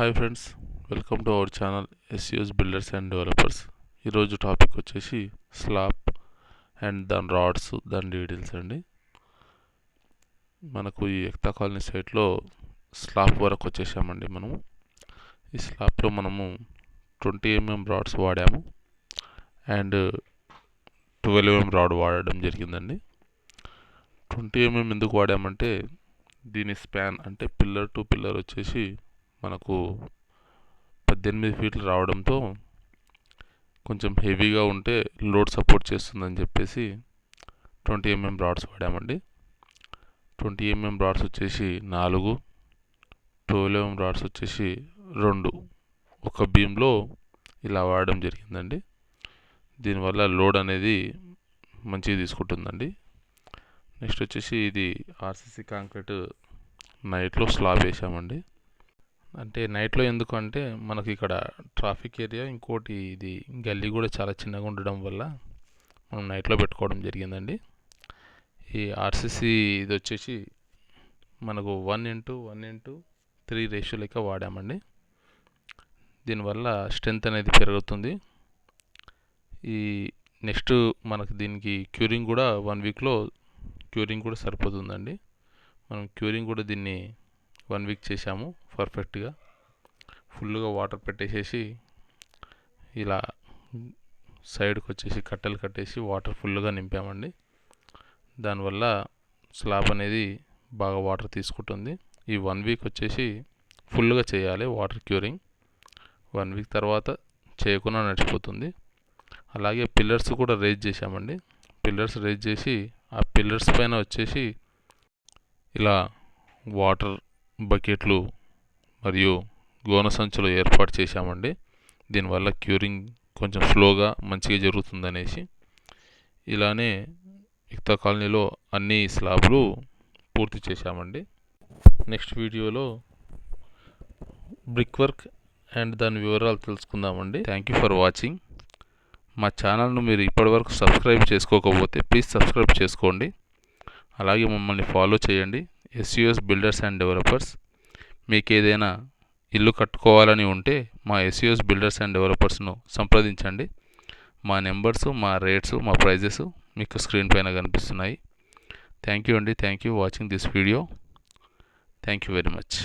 Hi friends welcome to our channel SUS builders and developers ఈరోజు topic వచ్చేసి slab and దాని rods దాని details అండి. మనకు ఈ ఎక్తా కాలనీ సైట్లో స్లాబ్ వరకు వచ్చేసామండి మనము. ఈ స్లాబ్లో మనము ట్వంటీ ఎంఎం రాడ్స్ వాడాము అండ్ ట్వెల్వ్ ఎంఎం రాడ్ వాడడం జరిగిందండి. ట్వంటీ ఎంఎం ఎందుకు వాడామంటే దీని స్పాన్ అంటే పిల్లర్ టు పిల్లర్ వచ్చేసి మనకు పద్దెనిమిది ఫీట్లు రావడంతో కొంచెం హెవీగా ఉంటే లోడ్ సపోర్ట్ చేస్తుందని చెప్పేసి ట్వంటీ ఎంఎం రాడ్స్ వాడామండి. ట్వంటీ ఎంఎం రాడ్స్ వచ్చేసి నాలుగు ట్వెల్వ్ ఎంఎం రాడ్స్ వచ్చేసి రెండు. ఒక బీమ్లో ఇలా వాడడం జరిగిందండి. దీనివల్ల లోడ్ అనేది మంచిగా తీసుకుంటుందండి. నెక్స్ట్ వచ్చేసి ఇది ఆర్సీసీ కాంక్రీట్ నైట్లో స్లాబ్ వేసామండి. అంటే నైట్లో ఎందుకు అంటే మనకి ఇక్కడ ట్రాఫిక్ ఏరియా ఇంకోటి ఇది గల్లీ కూడా చాలా చిన్నగా ఉండడం వల్ల మనం నైట్లో పెట్టుకోవడం జరిగిందండి. ఈ ఆర్సీసీ ఇది వచ్చేసి మనకు one into one into three ratio లెక్క వాడామండి. దీనివల్ల స్ట్రెంత్ అనేది పెరుగుతుంది. ఈ నెక్స్ట్ మనకు దీనికి క్యూరింగ్ కూడా వన్ వీక్లో క్యూరింగ్ కూడా సరిపోతుందండి. మనం క్యూరింగ్ కూడా దీన్ని వన్ వీక్ చేసాము పర్ఫెక్ట్గా. ఫుల్గా వాటర్ పెట్టేసేసి ఇలా సైడ్కి వచ్చేసి కట్టెలు కట్టేసి వాటర్ ఫుల్గా నింపామండి. దానివల్ల స్లాబ్ అనేది బాగా వాటర్ తీసుకుంటుంది. ఈ వన్ వీక్ వచ్చేసి ఫుల్గా చేయాలి వాటర్ క్యూరింగ్. వన్ వీక్ తర్వాత చేయకుండా నడిచిపోతుంది. అలాగే పిల్లర్స్ కూడా రేజ్ చేసామండి పిల్లర్స్ రేజ్ చేసి ఆ పిల్లర్స్ పైన వచ్చేసి ఇలా వాటర్ బకెట్లు మరియు గోన సంచులు ఏర్పాటు చేశామండి. దీనివల్ల క్యూరింగ్ కొంచెం స్లోగా మంచిగా జరుగుతుందనేసి ఇలానే ఇక్తా కాలనీలో అన్ని స్లాబ్లు పూర్తి చేశామండి. నెక్స్ట్ వీడియోలో బ్రిక్ వర్క్ అండ్ దాని వివరాలు తెలుసుకుందామండి. Thank you for watching. మా ఛానల్ను మీరు ఇప్పటివరకు సబ్స్క్రైబ్ చేసుకోకపోతే ప్లీజ్ సబ్స్క్రైబ్ చేసుకోండి. అలాగే మమ్మల్ని ఫాలో చేయండి. ఎస్యూఎస్ బిల్డర్స్ అండ్ డెవలపర్స్ మీకు ఏదైనా ఇల్లు కట్టుకోవాలని ఉంటే మా ఎస్యూఎస్ బిల్డర్స్ అండ్ డెవలపర్స్ను సంప్రదించండి. మా నెంబర్స్ మా రేట్స్ మా ప్రైజెస్ మీకు స్క్రీన్ పైన కనిపిస్తున్నాయి. థ్యాంక్ యూ అండి. Thank you watching this video. Thank you very much.